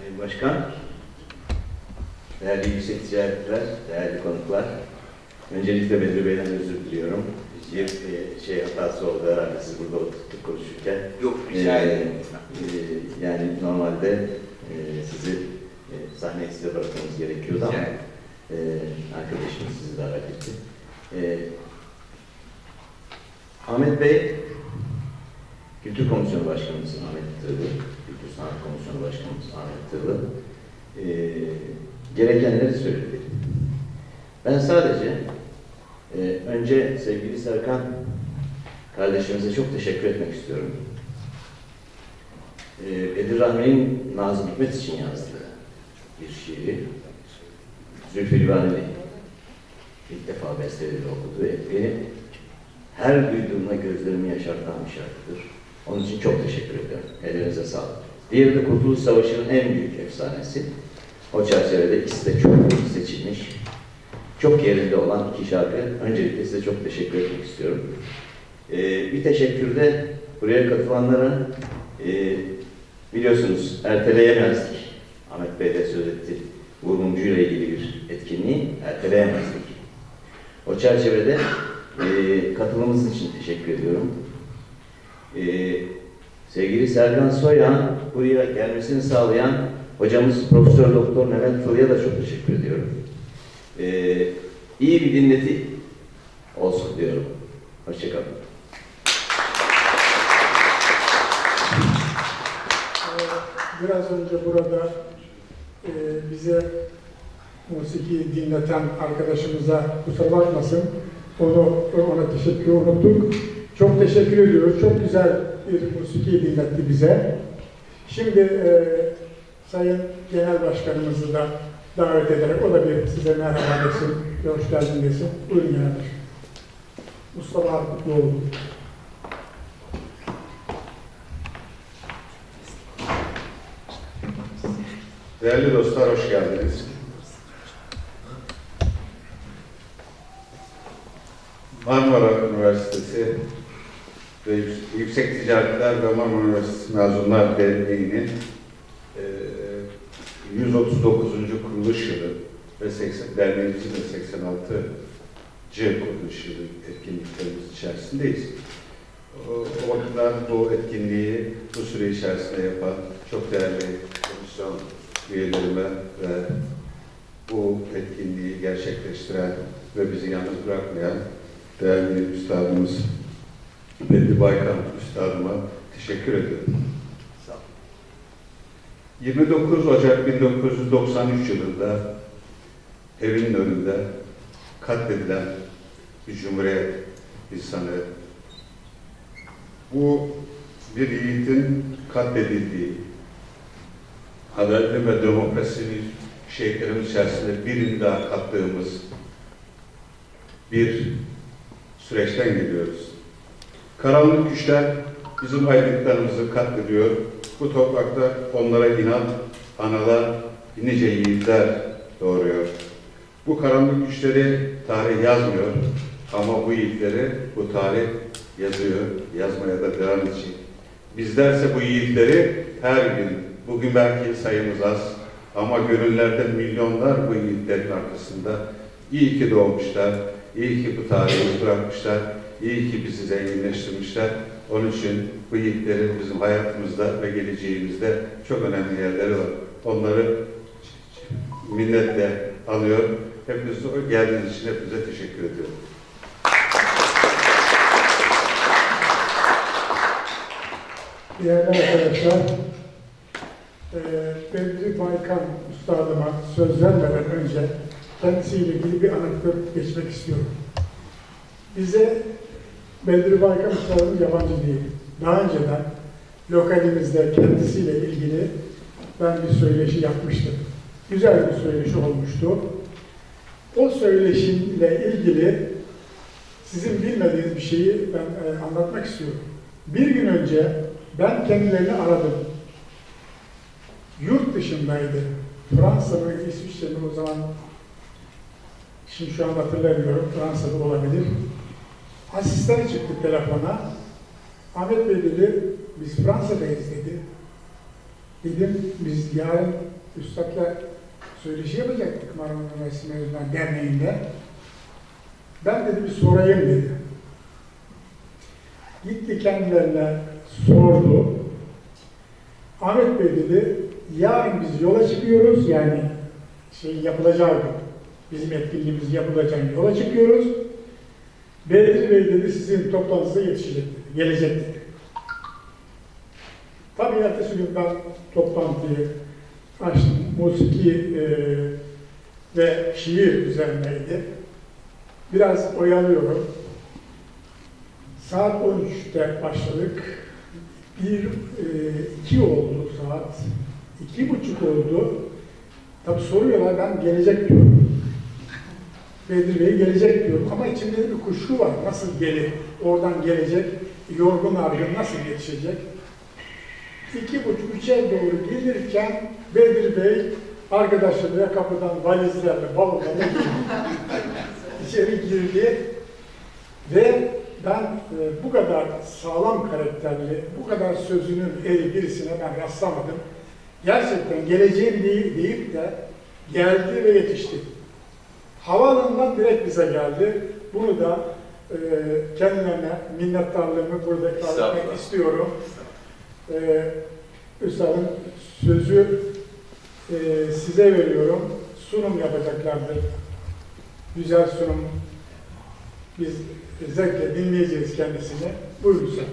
Sayın Başkan, değerli yüksek ticaretler, değerli konuklar, öncelikle Bedri Bey'den özür diliyorum. Bir e, şey hatası oldu herhalde siz burada oturup konuşurken. Yok rica Ee, ederim. e, yani normalde e, sizi e, sahneye size bırakmamız gerekiyordu ama e, arkadaşımız sizi davet etti. E, Ahmet Bey, Kültür Komisyonu Başkanımız Ahmet Tığlı, Kültür Sanat Komisyonu Başkanımız Ahmet Tığlı e, gerekenleri söyledi. Ben sadece e, önce sevgili Serkan kardeşimize çok teşekkür etmek istiyorum. E, Bedir Rahmi'nin Nazım Hikmet için yazdığı bir şiiri Zülfü Livaneli ilk defa besteledi okudu ve beni her duyduğumda gözlerimi yaşartan bir şarkıdır. Onun için çok teşekkür ederim. Ellerinize sağlık. Diğeri de Kurtuluş Savaşı'nın en büyük efsanesi. O çerçevede ikisi de çok seçilmiş. Çok yerinde olan iki şarkı. Öncelikle size çok teşekkür etmek istiyorum. Ee, bir teşekkür de buraya katılanlara e, biliyorsunuz erteleyemezdik. Ahmet Bey de söz etti. Vurmumcu ile ilgili bir etkinliği erteleyemezdik. O çerçevede e, katılımınız için teşekkür ediyorum. E, sevgili Serkan Soyan buraya gelmesini sağlayan hocamız Profesör Doktor Mehmet Fılı'ya da çok teşekkür ediyorum. E, iyi bir dinleti olsun diyorum. Hoşçakalın. Ee, Biraz önce burada e, bize musiki dinleten arkadaşımıza kusura bakmasın. Onu, ona teşekkür unuttuk. Çok teşekkür ediyoruz. Çok güzel bir musiki dinletti bize. Şimdi e, Sayın Genel Başkanımızı da davet ederek o da bir size merhaba desin, hoş geldin desin. Buyurun Genel Başkanım. Mustafa Artukluoğlu. Değerli dostlar hoş geldiniz. Marmara Üniversitesi ve Yüksek Ticaretler ve Marmara Üniversitesi Mezunlar Derneği'nin eee, 139. kuruluş yılı ve 80, derneğimizin de 86. kuruluş yılı etkinliklerimiz içerisindeyiz. O, o bu etkinliği bu süre içerisinde yapan çok değerli komisyon üyelerime ve bu etkinliği gerçekleştiren ve bizi yalnız bırakmayan değerli üstadımız Bedri Baykan üstadıma teşekkür ediyorum. Sağ olun. 29 Ocak 1993 yılında evinin önünde katledilen bir cumhuriyet insanı. Bu bir yiğitin katledildiği, adalet ve demokrasinin şehitlerin içerisinde birini daha kattığımız bir süreçten geliyoruz. Karanlık güçler bizim aydınlıklarımızı katlediyor. Bu toprakta onlara inat, analar, nice yiğitler doğuruyor. Bu karanlık güçleri tarih yazmıyor ama bu yiğitleri bu tarih yazıyor, yazmaya da devam edecek. Bizlerse bu yiğitleri her gün, bugün belki sayımız az ama gönüllerde milyonlar bu yiğitlerin arkasında. İyi ki doğmuşlar, iyi ki bu tarihi bırakmışlar, iyi ki bizi zenginleştirmişler. Onun için bu yiğitlerin bizim hayatımızda ve geleceğimizde çok önemli yerleri var. Onları minnetle anıyor. Hepiniz geldiğiniz için hepinize teşekkür ediyorum. Değerli arkadaşlar, eee Bedri Baykan Üstadıma söz vermeden önce kendisiyle ilgili bir anekdot geçmek istiyorum. Bize Bedri Baykan Üstadımız yabancı değil. Daha önceden lokalimizde kendisiyle ilgili ben bir söyleşi yapmıştım. Güzel bir söyleşi olmuştu. O söyleşiyle ilgili sizin bilmediğiniz bir şeyi ben e, anlatmak istiyorum. Bir gün önce ben kendilerini aradım. Yurt dışındaydı. Fransa mı, İsviçre mi o zaman şimdi şu an hatırlamıyorum. Fransa'da olabilir. Asistan çıktı telefona. Ahmet Bey dedi, biz Fransa'dayız dedi. Dedim biz yarın Üstad'la söyleşi yapacaktık Marmara Üniversitesi Mezunlar Derneği'nde. Ben dedi bir sorayım dedi. Gitti kendilerine sordu. Ahmet Bey dedi, yarın biz yola çıkıyoruz yani şey yapılacağı gün, bizim etkinliğimiz yapılacak yola çıkıyoruz. Bedri Bey dedi sizin toplantınıza yetişecek dedi, gelecek dedi. Ertesi gün ben toplantıyı açtım. Musiki e, ve şiir üzerineydi. Biraz oyalıyorum. Saat 13'te başladık. Bir, e, iki oldu saat. iki buçuk oldu. Tabii soruyorlar ben gelecek diyorum. Bedir Bey gelecek diyorum ama içimde bir kuşku var. Nasıl gelir? Oradan gelecek, yorgun argın nasıl yetişecek? İki buçuk, üçe doğru gelirken Bedir Bey arkadaşlarıyla kapıdan valizlerle, bavullarla. İçeri girdi ve ben e, bu kadar sağlam karakterli, bu kadar sözünün eri birisine ben rastlamadım. Gerçekten geleceğim deyip, deyip de geldi ve yetişti. Havaalanından direkt bize geldi. Bunu da e, kendilerine minnettarlığımı burada ifade etmek istiyorum. E, Üstadın sözü e, size veriyorum. Sunum yapacaklardır. Güzel sunum. Biz zevkle dinleyeceğiz kendisini. Buyurun Üstad.